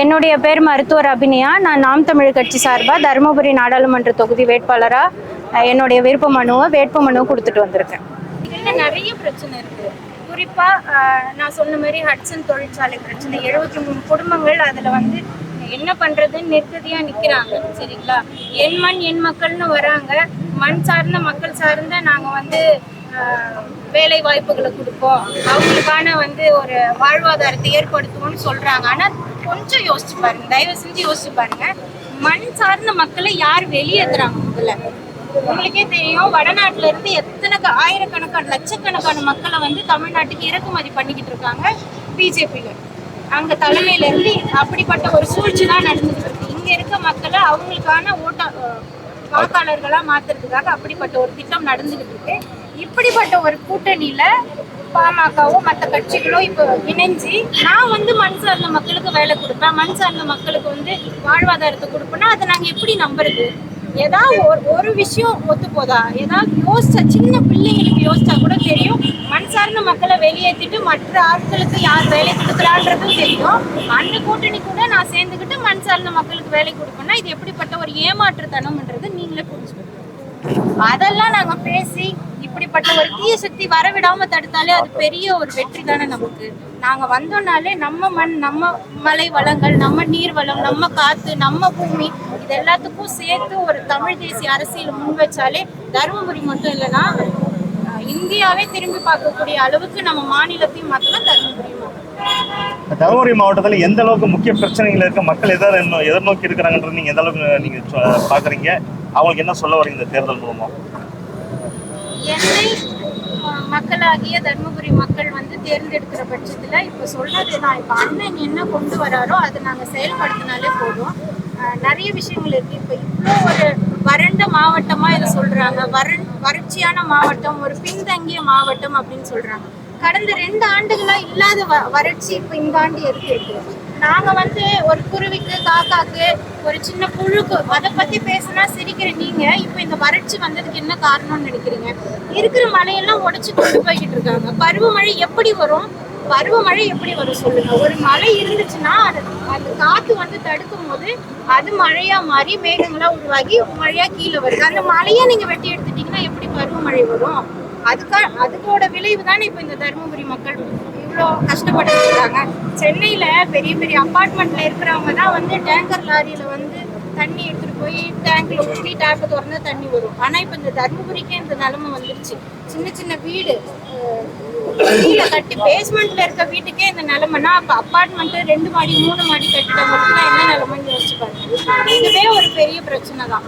என்னுடைய பேர் மருத்துவர் அபிநயா. நான் நாம் தமிழ் கட்சி சார்பாக தருமபுரி நாடாளுமன்ற தொகுதி வேட்பாளராக என்னுடைய விருப்ப மனுவை வேட்பு மனுவை கொடுத்துட்டு வந்திருக்கேன். இதில் நிறைய பிரச்சனை இருக்கு. குறிப்பா நான் சொன்ன மாதிரி ஹட்சன் தொழிற்சாலை பிரச்சனை. எழுபத்தி மூணு குடும்பங்கள் அதுல வந்து என்ன பண்றதுன்னு நிர்கதியா நிக்கிறாங்க சரிங்களா? என் மண் என் மக்கள்னு வராங்க. மண் சார்ந்த மக்கள் சார்ந்த நாங்க வந்து வேலை வாய்ப்புகளை கொடுப்போம். அவங்களுக்கான வந்து ஒரு வாழ்வாதாரத்தை ஏற்படுத்துவோம்னு சொல்றாங்க. ஆனா கொஞ்சம் யோசிச்சு பாருங்க. தயவு செஞ்சு யோசிச்சு பாருங்க. மண் சார்ந்த மக்களை யார் வெளியேற்றுறாங்க முதல்ல? உங்களுக்கே தெரியும் வடநாட்டுல இருந்து எத்தனை ஆயிரக்கணக்கான லட்சக்கணக்கான மக்களை வந்து தமிழ்நாட்டுக்கு இறக்குமதி பண்ணிக்கிட்டு இருக்காங்க பிஜேபிகள் அங்க தலைமையில இருந்து அப்படிப்பட்ட ஒரு சூழ்ச்சி தான் நடந்துட்டு இருக்கு. இங்க இருக்க மக்களை அவங்களுக்கான ஓட்ட வாக்காளர்களா மாத்துறதுக்காக அப்படிப்பட்ட ஒரு திட்டம் நடந்துகிட்டு இருக்கு. இப்படிப்பட்ட ஒரு கூட்டணியில பாமகவோ மற்ற கட்சிகளோ இப்போ இணைஞ்சு நான் வந்து மண் சார்ந்த மக்களுக்கு வேலை கொடுப்பேன். மண் சார்ந்த மக்களுக்கு வந்து வாழ்வாதாரத்தை கொடுப்பேன்னா அதை நாங்க எப்படி நம்புறது? ஏதாவது ஒரு ஒரு விஷயம் ஒத்து போதா ஏதாவது யோசிச்சா சின்ன பிள்ளைங்களுக்கு யோசிச்சா கூட தெரியும். சாதாரண மக்களை வெளியேற்றிட்டு மற்ற ஆட்களுக்கு யார் வேலை கொடுக்குறான்றதும் தெரியும். அந்த கூட்டணி கூட நான் சேர்ந்துக்கிட்டு மண் சார்ந்த மக்களுக்கு வேலை கொடுப்பேன்னா இது எப்படிப்பட்ட ஒரு ஏமாற்றுத்தனம்ன்றது நீங்களே புரிஞ்சுக்கணும். அதெல்லாம் நாங்க பேசி இப்படிப்பட்ட ஒரு தீய சக்தி வரவிடாம தடுத்தாலே அது பெரிய ஒரு வெற்றி தானே நமக்கு. நாங்க வந்தோம்னாலே நம்ம மண் நம்ம மலை வளங்கள் நம்ம நீர் வளம் நம்ம காத்து நம்ம பூமி இது எல்லாத்துக்கும் சேர்த்து ஒரு தமிழ் தேசிய அரசியல் முன் வச்சாலே தருமபுரி மட்டும் இல்லைன்னா இந்தியாவே திரும்பி பார்க்கக்கூடிய அளவுக்கு நம்ம மாநிலத்தையும் மாற்றலாம் தருமபுரி தருமபுரி மாவட்டத்தில் எந்த அளவுக்கு முக்கிய பிரச்சனைகள் இருக்க மக்கள் எதாவது இன்னும் எதிர்நோக்கி இருக்கிறாங்கன்றது நீங்க எந்த அளவுக்கு நீங்க பாக்குறீங்க? அவங்களுக்கு என்ன சொல்ல வரீங்க இந்த தேர்தல் மூலமா? என்னை மக்களாகிய தர்மபுரி மக்கள் வந்து தேர்ந்தெடுக்கிற பட்சத்துல இப்ப சொல்றது நான் இப்ப அண்ணன் என்ன கொண்டு வராரோ அதை நாங்க செயல்படுத்தினாலே போதும். நிறைய விஷயங்கள் இருக்கு. இப்ப இவ்வளோ ஒரு வறண்ட மாவட்டமா இதை சொல்றாங்க. வறண் வறட்சியான மாவட்டம் ஒரு பின்தங்கிய மாவட்டம் அப்படின்னு சொல்றாங்க. கடந்த ரெண்டு ஆண்டுகளா இல்லாத வ- வறட்சி இப்போ இந்த ஆண்டு இருக்கு நாங்க வந்து ஒரு குருவிக்கு காக்காக்கு ஒரு சின்ன புழுக்கு அதை பத்தி பேசினா சிரிக்கிற நீங்க. இப்போ இந்த வறட்சி வந்ததுக்கு என்ன காரணம்னு நினைக்கிறீங்க? இருக்கிற மழையெல்லாம் உடைச்சு கொண்டு போய்கிட்டு இருக்காங்க. பருவமழை எப்படி வரும்? பருவமழை எப்படி வரும் சொல்லுங்க. ஒரு மழை இருந்துச்சுன்னா அது அது கா தடுக்கும் போது அது மழையா மாறி மேகங்களா உருவாகி மழையா கீழே வருது. அந்த மழையை நீங்க வெட்டி எடுத்துட்டீங்கன்னா எப்படி பருவமழை வரும்? அதுக்கா அதுக்கோட விளைவு தானே இப்போ இந்த தருமபுரி மக்கள் இவ்வளோ கஷ்டப்பட்டு இருக்காங்க. சென்னையில பெரிய பெரிய அப்பார்ட்மெண்ட்ல இருக்கிறவங்க தான் வந்து டேங்கர் லாரியில வந்து தண்ணி எடுத்துட்டு போய் டேங்க்ல ஊற்றி டேப்பை திறந்தா தண்ணி வரும். ஆனா இப்போ இந்த தர்மபுரிக்கே இந்த நிலைமை வந்துருச்சு. சின்ன சின்ன வீடு வீட்டை கட்டி பேஸ்மெண்ட்ல இருக்க வீட்டுக்கே இந்த நிலைமைனா அப்ப அப்பார்ட்மெண்ட் ரெண்டு மாடி மூணு மாடி கட்டிடங்களுக்குலாம் என்ன நிலைமைன்னு யோசிச்சு பாருங்க. இதுவே ஒரு பெரிய பிரச்சனை தான்